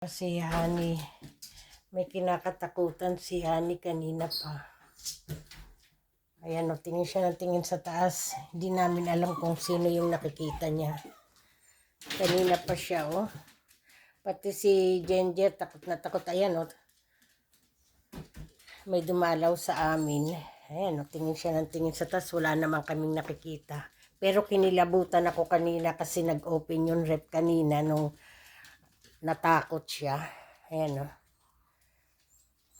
Kasi Hani, may kinakatakutan si Hani kanina pa. Ayan o, tingin siya ng tingin sa taas. Hindi namin alam kung sino yung nakikita niya. Kanina pa siya o. Pati si Jenjer, takot na takot. Ayan o. May dumalaw sa amin. Ayan o, tingin siya ng tingin sa taas. Wala naman kaming nakikita. Pero kinilabutan ako kanina kasi nag-open yung rep kanina nung natakot siya. Ayan o.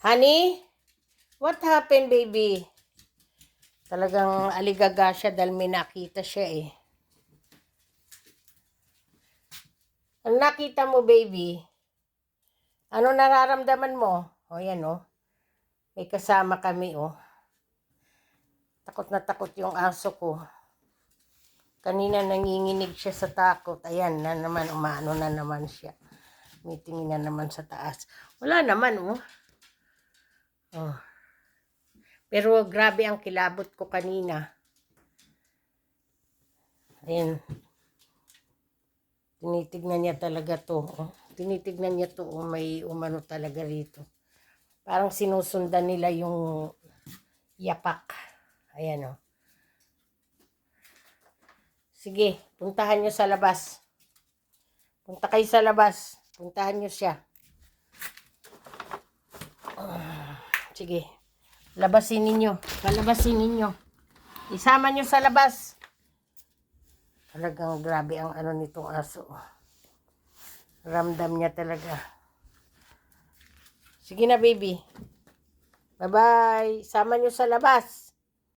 Honey? What happened, baby? Talagang aligaga siya dahil may nakita siya eh. Ang nakita mo, baby? Ano nararamdaman mo? O, yan o. May kasama kami, o. Takot na takot yung aso ko. Kanina nanginginig siya sa takot. Ayan na naman, umano na naman siya. May tingin na naman sa taas. Wala naman, oh. Oh. Pero grabe ang kilabot ko kanina. Ayan. Tinitignan niya talaga to. Oh. Tinitignan niya to. Oh. May umano talaga rito. Parang sinusundan nila yung yapak. Ayan, oh. Sige, puntahan niyo sa labas. Punta kayo sa labas. Puntahan niyo siya. Ah, Sige. Labasin ninyo. Palabasin ninyo. Isama nyo sa labas. Talagang grabe ang ano nitong aso. Ramdam niya talaga. Sige na, baby. Bye-bye. Sama nyo sa labas.